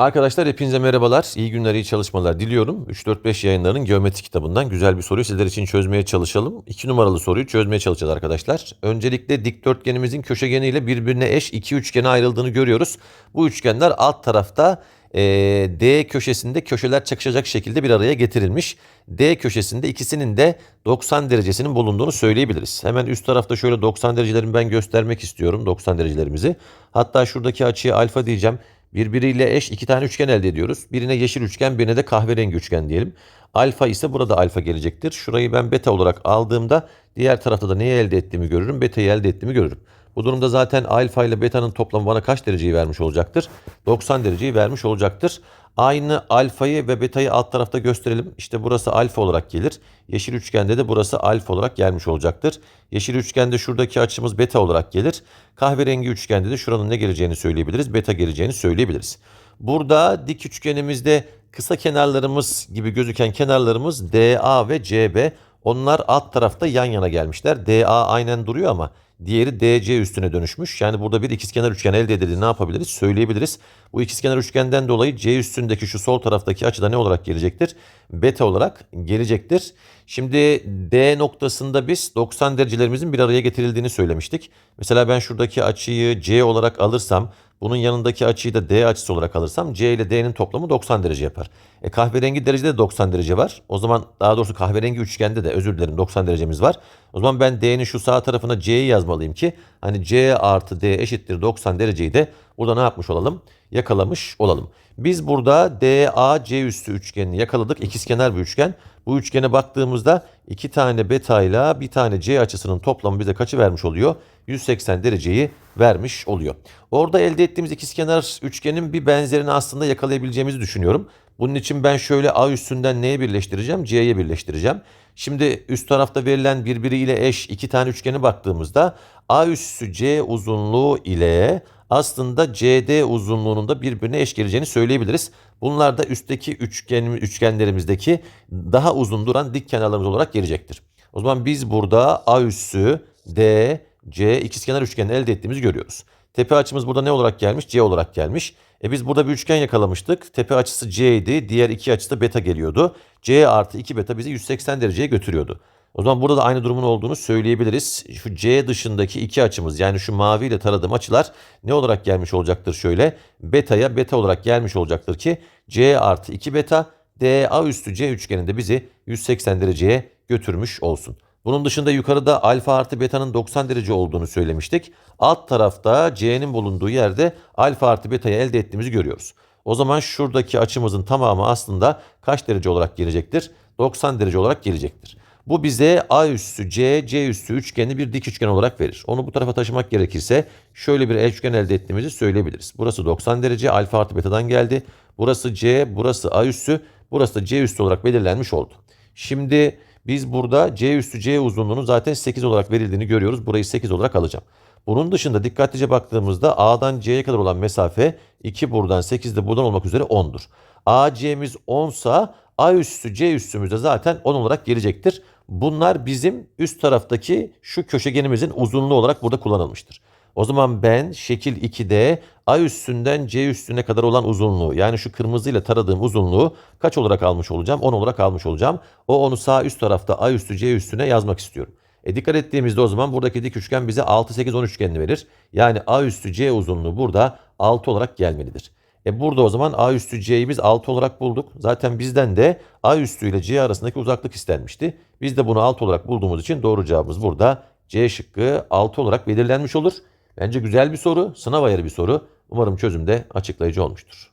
Arkadaşlar hepinize merhabalar. İyi günler, iyi çalışmalar diliyorum. 3-4-5 yayınlarının geometri kitabından güzel bir soruyu sizler için çözmeye çalışalım. 2 numaralı soruyu çözmeye çalışacağız arkadaşlar. Öncelikle dikdörtgenimizin köşegeniyle birbirine eş iki üçgene ayrıldığını görüyoruz. Bu üçgenler alt tarafta e, D köşesinde köşeler çakışacak şekilde bir araya getirilmiş. D köşesinde ikisinin de 90 derecesinin bulunduğunu söyleyebiliriz. Hemen üst tarafta şöyle 90 derecelerimi ben göstermek istiyorum 90 derecelerimizi. Hatta şuradaki açıya alfa diyeceğim. Birbiriyle eş iki tane üçgen elde ediyoruz. Birine yeşil üçgen, birine de kahverengi üçgen diyelim. Alfa ise burada alfa gelecektir. Şurayı ben beta olarak aldığımda diğer tarafta da neyi elde ettiğimi görürüm, beta'yı elde ettiğimi görürüm. Bu durumda zaten alfa ile beta'nın toplamı bana kaç dereceyi vermiş olacaktır? 90 dereceyi vermiş olacaktır. Aynı alfayı ve beta'yı alt tarafta gösterelim. İşte burası alfa olarak gelir. Yeşil üçgende de burası alfa olarak gelmiş olacaktır. Yeşil üçgende şuradaki açımız beta olarak gelir. Kahverengi üçgende de şuranın ne geleceğini söyleyebiliriz. Beta geleceğini söyleyebiliriz. Burada dik üçgenimizde kısa kenarlarımız gibi gözüken kenarlarımız DA ve CB. Onlar alt tarafta yan yana gelmişler. DA aynen duruyor ama diğeri DC üstüne dönüşmüş. Yani burada bir ikizkenar üçgen elde edildi. Ne yapabiliriz? Söyleyebiliriz. Bu ikizkenar üçgenden dolayı C üstündeki şu sol taraftaki açıda ne olarak gelecektir? Beta olarak gelecektir. Şimdi D noktasında biz 90 derecelerimizin bir araya getirildiğini söylemiştik. Mesela ben şuradaki açıyı C olarak alırsam bunun yanındaki açıyı da D açısı olarak alırsam C ile D'nin toplamı 90 derece yapar. E kahverengi derecede de 90 derece var. O zaman daha doğrusu kahverengi üçgende de özür dilerim 90 derecemiz var. O zaman ben D'nin şu sağ tarafına C'yi yazmalıyım ki hani C artı D eşittir 90 dereceyi de burada ne yapmış olalım? Yakalamış olalım. Biz burada DAC üstü üçgenini yakaladık. İkizkenar bir üçgen. Bu üçgene baktığımızda iki tane beta ile bir tane C açısının toplamı bize kaçı vermiş oluyor? 180 dereceyi vermiş oluyor. Orada elde ettiğimiz ikizkenar üçgenin bir benzerini aslında yakalayabileceğimizi düşünüyorum. Bunun için ben şöyle A üstünden neye birleştireceğim? C'ye birleştireceğim. Şimdi üst tarafta verilen birbiriyle eş iki tane üçgene baktığımızda A üssü C uzunluğu ile aslında CD uzunluğunun da birbirine eş geleceğini söyleyebiliriz. Bunlar da üstteki üçgen, üçgenlerimizdeki daha uzun duran dik kenarlarımız olarak gelecektir. O zaman biz burada A üssü D, C ikizkenar üçgenini elde ettiğimizi görüyoruz. Tepe açımız burada ne olarak gelmiş? C olarak gelmiş. E biz burada bir üçgen yakalamıştık. Tepe açısı C idi. Diğer iki açısı da beta geliyordu. C artı 2 beta bizi 180 dereceye götürüyordu. O zaman burada da aynı durumun olduğunu söyleyebiliriz. Şu C dışındaki iki açımız yani şu maviyle taradığım açılar ne olarak gelmiş olacaktır şöyle. Beta'ya beta olarak gelmiş olacaktır ki C artı 2 beta DA üstü C üçgeninde bizi 180 dereceye götürmüş olsun. Bunun dışında yukarıda alfa artı beta'nın 90 derece olduğunu söylemiştik. Alt tarafta C'nin bulunduğu yerde alfa artı beta'yı elde ettiğimizi görüyoruz. O zaman şuradaki açımızın tamamı aslında kaç derece olarak gelecektir? 90 derece olarak gelecektir. Bu bize A üssü C, C üssü üçgeni bir dik üçgen olarak verir. Onu bu tarafa taşımak gerekirse şöyle bir üçgen elde ettiğimizi söyleyebiliriz. Burası 90 derece alfa artı beta'dan geldi. Burası C, burası A üssü, burası C üssü olarak belirlenmiş oldu. Şimdi biz burada C üstü C uzunluğunun zaten 8 olarak verildiğini görüyoruz. Burayı 8 olarak alacağım. Bunun dışında dikkatlice baktığımızda A'dan C'ye kadar olan mesafe 2 buradan 8 de buradan olmak üzere 10'dur. AC'miz 10 sa A üstü C üstümüzde zaten 10 olarak gelecektir. Bunlar bizim üst taraftaki şu köşegenimizin uzunluğu olarak burada kullanılmıştır. O zaman ben şekil 2'de A üstünden C üstüne kadar olan uzunluğu yani şu kırmızıyla taradığım uzunluğu kaç olarak almış olacağım? 10 olarak almış olacağım. O onu sağ üst tarafta A üstü C üstüne yazmak istiyorum. E dikkat ettiğimizde o zaman buradaki dik üçgen bize 6, 8, 10 üçgenini verir. Yani A üstü C uzunluğu burada 6 olarak gelmelidir. E burada o zaman A üstü C'yi biz 6 olarak bulduk. Zaten bizden de A üstü ile C arasındaki uzaklık istenmişti. Biz de bunu 6 olarak bulduğumuz için doğru cevabımız burada C şıkkı 6 olarak belirlenmiş olur. Bence güzel bir soru, sınav ayarı bir soru. Umarım çözümde açıklayıcı olmuştur.